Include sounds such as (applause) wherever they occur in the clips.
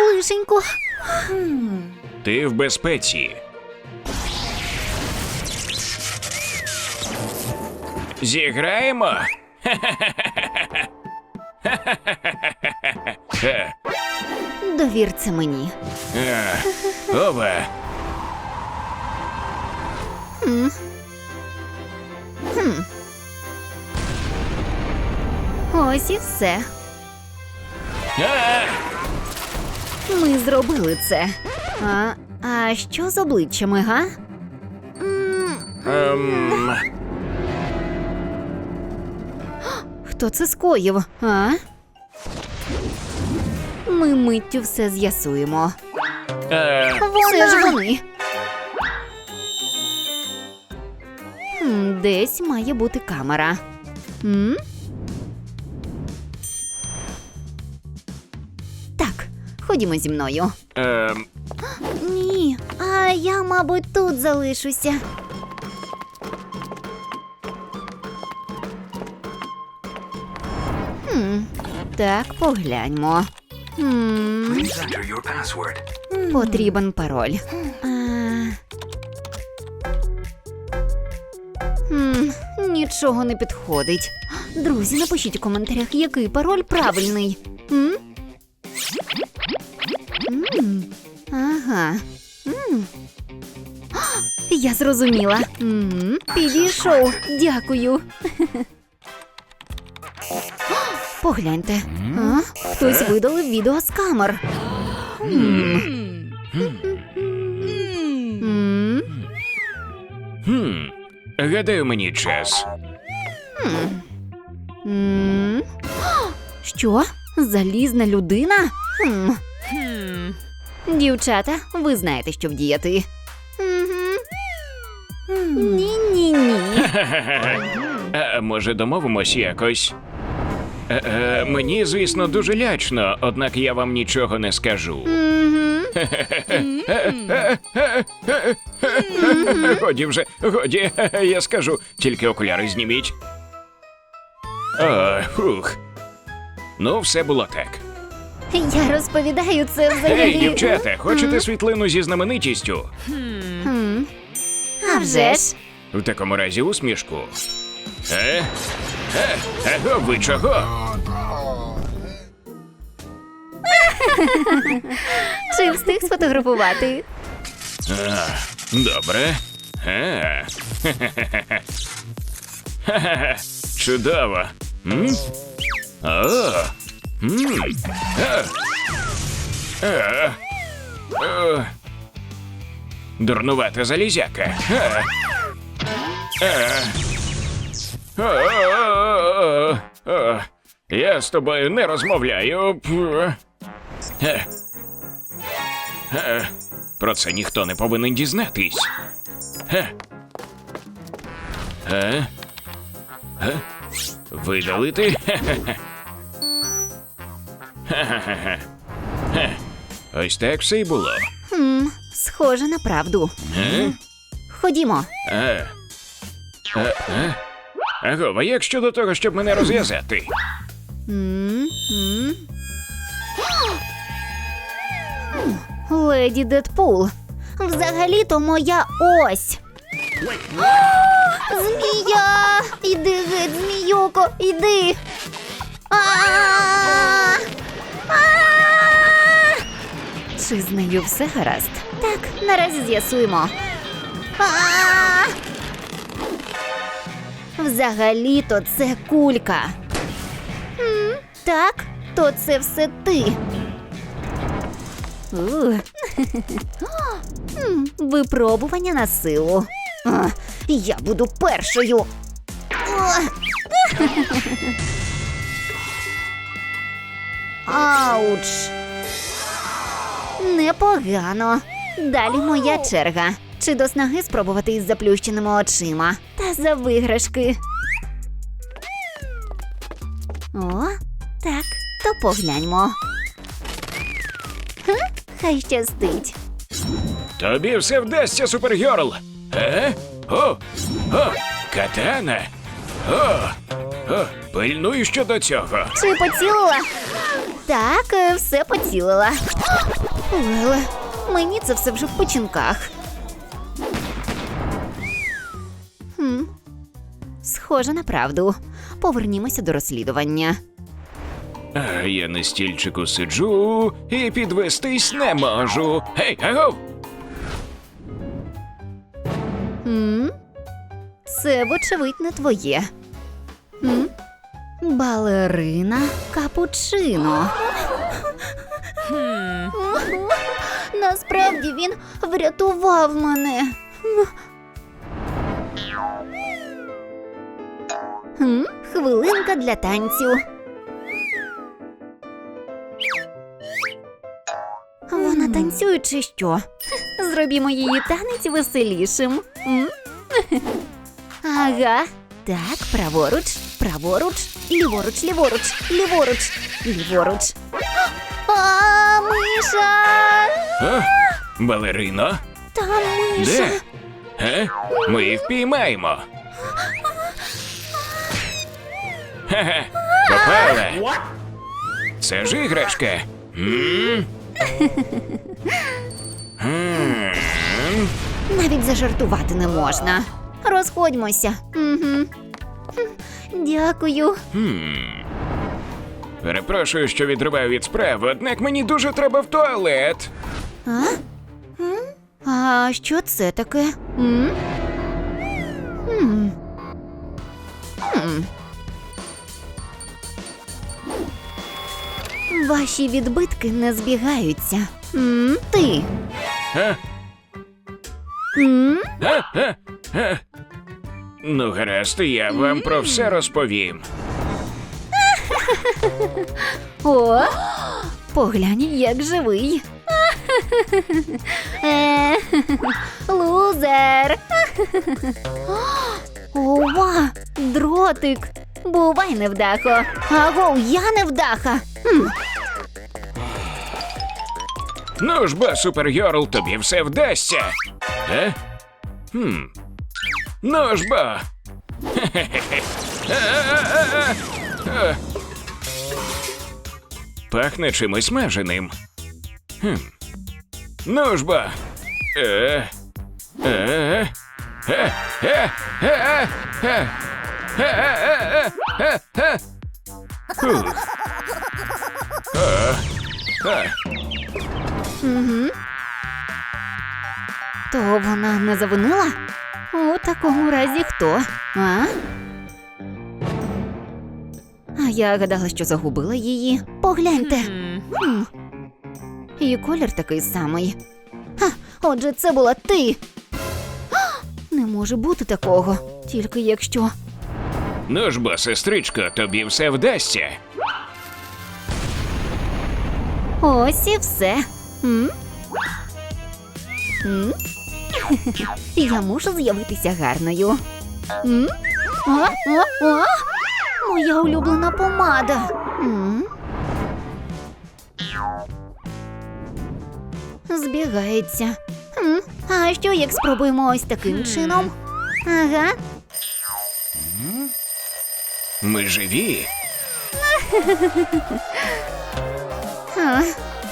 лишенько. Ти в безпеці. Зіграємо? Е, Довір це мені. е, Ова. Ось і все. А! Ми зробили це. А, а що з обличчями, га? Ем, Хто це скоїв? А? Ми миттю все з'ясуємо. е, Це ж вони. Десь має бути камера. М? Ходімо зі мною. ем, Ні, а я, мабуть, тут залишуся. Хм, так, погляньмо. Хм, потрібен пароль. А... Хм, нічого не підходить. Друзі, напишіть у коментарях, який пароль правильний. Зрозуміла. Підійшов. Дякую. Погляньте. А? Хтось видалив відео з камер. Хм. Гадаю, мені час. Що? Залізна людина? Дівчата, ви знаєте, що вдіяти. А, може, домовимось якось? Е, е, мені, звісно, дуже лячно, однак я вам нічого не скажу. Годі вже, годі, я скажу, тільки окуляри зніміть. Фух. Ну, все було так. Я розповідаю це взагалі. Ей, дівчата, хочете світлину зі знаменитістю? А вже ж. В такому разі усмішку. Е? Е? Его, ви чого? Чи встиг сфотографувати? А, добре. А. (laughs) Чудово. М? О. М. А. А. О. Дурнувата залізяка. А. Я з тобою не розмовляю. Е. Е, Про це ніхто не повинен дізнатись. Е. Е? Е? Видалити? Ось так все й було. Хм, схоже на правду. Е? Ходімо. Е? Е? Агова, як щодо того, щоб мене розв'язати? Леді Дедпул. Взагалі-то моя ось. Змія! Іди геть, зміюко, іди. А! А! Чи з нею все гаразд? Так, наразі з'ясуємо. А! Взагалі-то це кулька. М, Так, то це все ти. (gasps) Випробування на силу. Я буду першою. (laughs) Ауч. Непогано. Далі моя черга. Чи до снаги спробувати із заплющеними очима? Та за виграшки. О, так, то погляньмо. Ха, хай щастить. Тобі все вдасться, супергерл. Е? О, о, катана. О, о, Пильнуй щодо цього. Чи поцілила? Так, е, все поцілила. Леле, мені це все вже в печінках. Схоже на правду. Повернімося до розслідування. А я на стільчику сиджу і підвестись не можу. Гей, агов! М? Це, вочевидь, не твоє. М? Балерина капучино. Насправді він врятував мене. М? Хвилинка для танцю. Вона танцює чи що? Зробімо її танець веселішим. Ага. Так, праворуч, праворуч, ліворуч, ліворуч, ліворуч, ліворуч. А, миша! А? Балерино? Там миша. Де? Е? Ми її впіймаємо. Хе-хе, попали. Це ж іграшка. М? М. Навіть зажартувати не можна. Розходьмося. Угу. Дякую. Перепрошую, що відриваю від справ, однак мені дуже треба в туалет. А? М? А що це таке? М? М. М. Ваші відбитки не збігаються. М? Ти. М? А? А? А? Ну, гаразд, я вам про все розповім. О, поглянь, як живий. Е, Лузер. Ова, дротик. Бувай невдахо. Агов, я невдаха. Хм, Ну ж бо, супергерл, тобі все вдасться. Е? Хм. Ну ж бо. Пахне чимось смаженим. Хм. Ну ж бо. Е. Е. Е. Е. Е. Е. Е. Е. Е. Е. Фух. А. А. Угу. То вона не завинила? У такому разі хто? А? А я гадала, що загубила її. Погляньте. Хм. І колір такий самий. Ха, отже, це була ти. А, Не може бути такого, тільки якщо. Ну ж бо, сестричко, тобі все вдасться. Ось і все. М? М? Я мушу з'явитися гарною. М? А? А? А? Моя улюблена помада. М? Збігається. М? А що як спробуємо ось таким чином? Ага. Ми живі. А,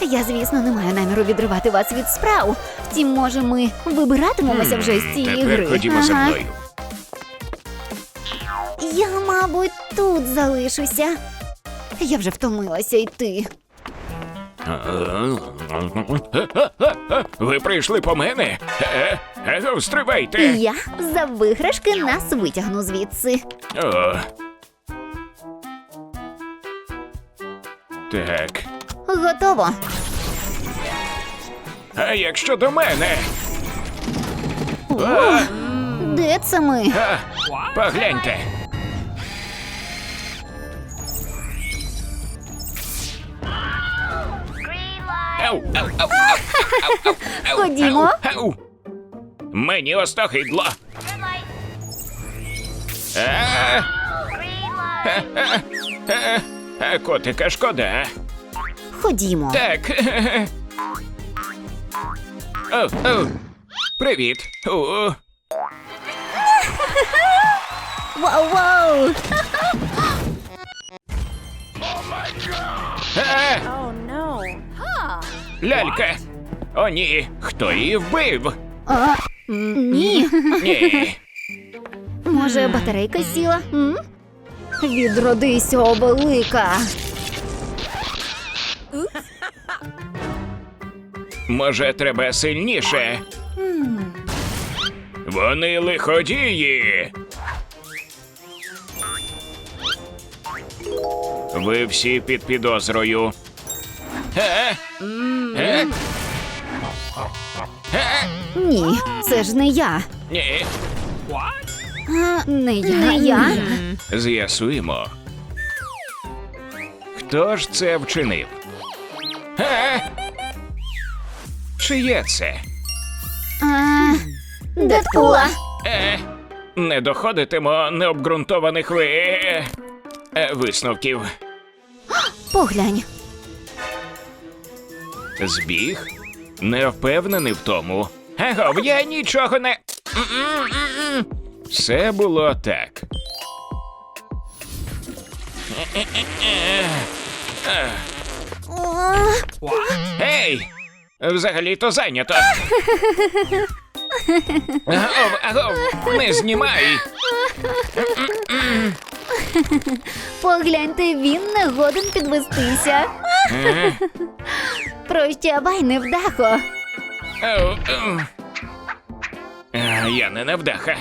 я, звісно, не маю наміру відривати вас від справ. Втім, може, ми вибиратимемося вже з цієї Тепер гри. ходімо за Ага. мною. Я, мабуть, тут залишуся. Я вже втомилася йти. (laughs) Ви прийшли по мене? Е, Аго, стрибайте. Я за виграшки нас витягну звідси. О. Так. Готово. А як щодо мене? А, Де це ми? а, погляньте. Ау, ау, ау, ау, ау, ау, ау, Ходімо. ау, ау. Мені остогидло. А, а, а, а, Котика шкода. Ходімо. Так. О, о. Привіт. О, Вау-вау! Е, Oh no. лялька! О, ні, хто її вбив? А, ні. Ні. Може, батарейка сіла? М? Відродись, о велика. Може, треба сильніше? Вони лиходії. Ви всі під підозрою. Е? Е? Е? Ні, це ж не я. Ні. А, не я. Не я. З'ясуємо. Хто ж це вчинив? Е? Чиє це? Дедпула. Е, не доходитимо необґрунтованих ви... е, е, висновків. Поглянь. Збіг? Не впевнений в тому. Агов, я нічого не. М-м-м-м. Все було так. О, Гей! Взагалі-то зайнято. Агов, агов, не знімай. Погляньте, він не годен підвестися. Прощавай, невдахо. ау, ау. Я не невдаха.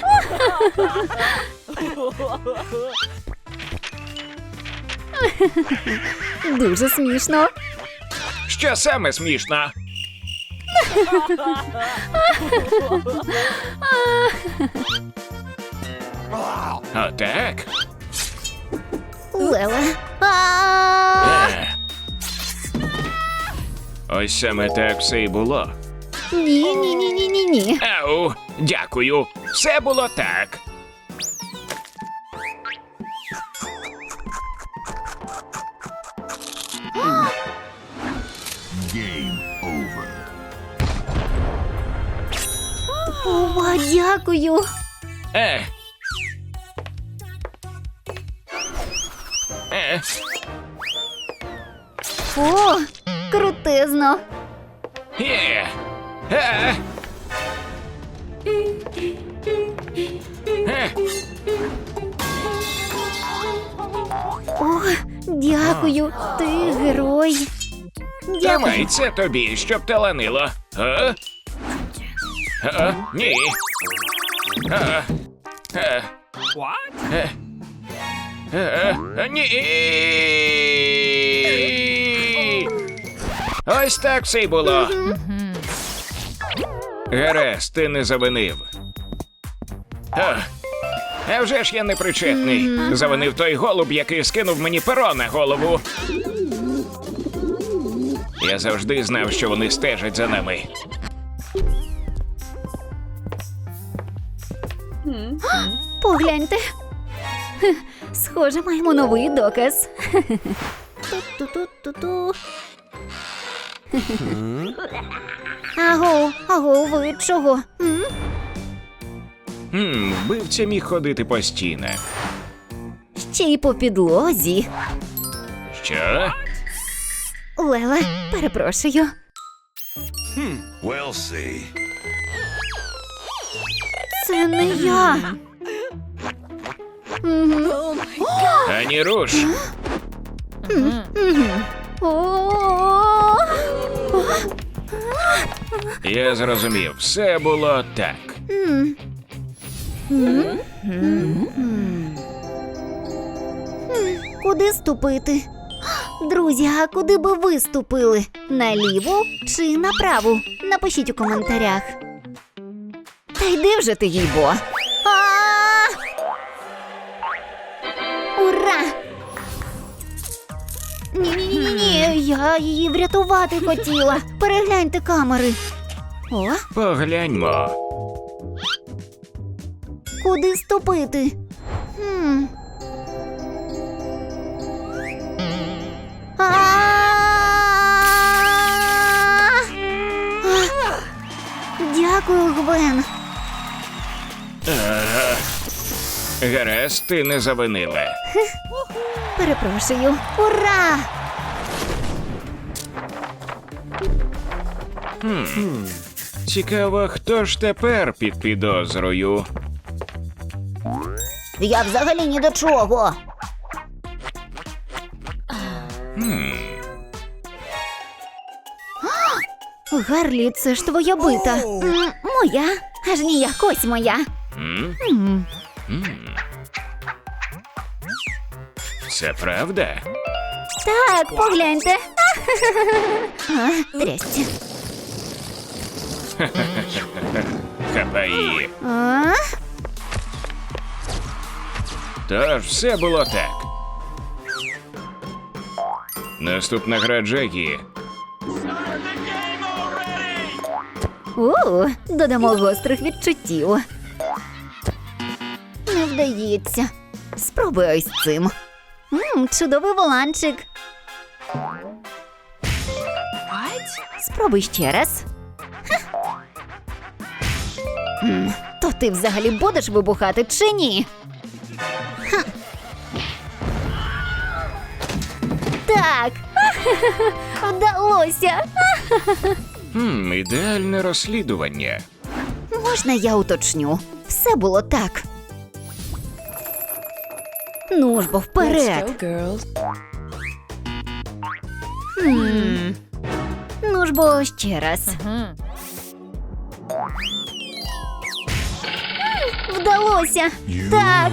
Дуже смішно. Що саме смішно? Отак? Леле. Е. Ось саме так все і було. Ні, ні, ні, ні, ні, ні. Ау, дякую. Все було так. Дякую. Е. Е. О, крутезно. Є. Е. Е. О, дякую. Ти герой. Дякую. Тримай це тобі, щоб таланило. А? А? Ні. Ні. Ось так все й було. Гаразд, ти не завинив. А, а вже ж я не причетний. Завинив той голуб, який скинув мені перо на голову. Я завжди знав, що вони стежать за нами. Погляньте. Схоже, маємо новий доказ. Ту-ту-ту-ту-ту. Аго, аго, ви чого? М? Хм, вбивця міг ходити по стінах. Ще й по підлозі. Що? Леле, перепрошую. We'll see. Це не я. Ані руш. Я зрозумів, все було так. Куди ступити? Друзі, а куди би ви ступили? Наліву чи направу? Напишіть у коментарях. Та йди вже ти їйбо. А! Ура! Ні-ні-ні, я її врятувати хотіла. Перегляньте камери. О, Погляньмо. Куди ступити? Хм. А! Дякую, Гвен. Гаразд, ти не завинила. Перепрошую. Ура! Цікаво, хто ж тепер під підозрою? Я взагалі ні до чого. Гарлі, це ж твоя бита. Моя. Аж ніяк, моя. М? М, М. Це правда? Так, погляньте. А, Трясця. (laughs) Хапай. А? Тож все було так. Наступна гра Джекі. У, додамо гострих відчуттів. Вдається. Спробуй ось цим. Мм, чудовий воланчик. Спробуй ще раз. М, То ти взагалі будеш вибухати чи ні? Ха. Так. (laughs) Вдалося. Хм, ідеальне розслідування. Можна я уточню? Все було так. Ну ж бо вперед. Хм. Ну ж бо ще раз. Вдалося. Так,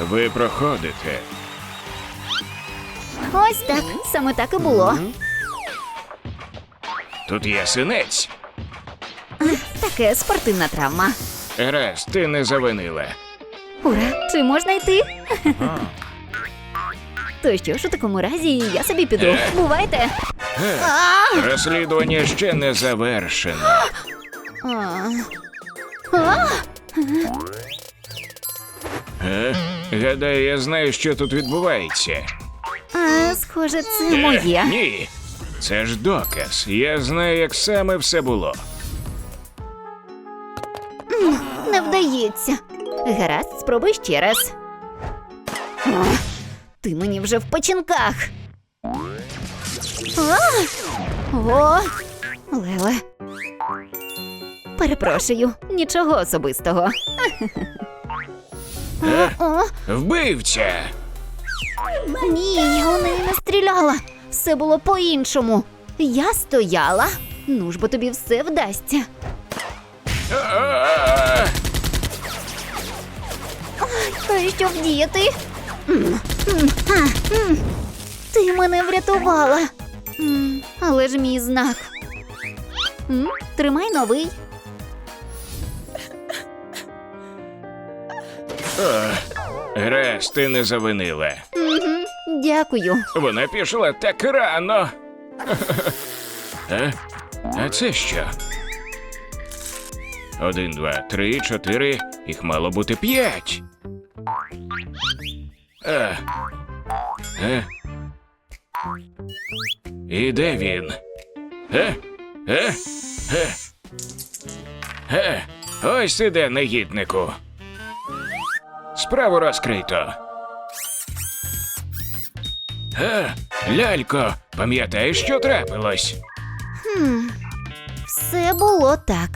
Ви проходите. ось так. Саме так і було. Тут є синець. Таке спортивна травма. Раз, ти не завинила. Ура, чи можна йти? (laughs) То що ж у такому разі я собі піду. Е. Бувайте. Е, Розслідування ще не завершено. А. А! Е? Гадаю, я знаю, що тут відбувається. А, схоже, це Е, моє. Ні. Це ж доказ. Я знаю, як саме все було. Не вдається. Гаразд, спробуй ще раз. А, ти мені вже в печінках. А, о, Леле. Перепрошую, нічого особистого. Е? О, Вбивця! ні, я у неї не стріляла. Все було по-іншому. Я стояла. Ну ж бо тобі все вдасться. А-а-а! Що вдіяти? Ти мене врятувала. Але ж мій знак. Тримай новий. О, ти не завинила. Дякую. Вона пішла так рано. А? а це що? Один, два, три, чотири. Їх мало бути п'ять. А. А? І де він? Е? Е? Е? Е? Ось ти де, негіднику. Справу розкрито. Е, лялько, пам'ятаєш, що трапилось? Хм, все було так.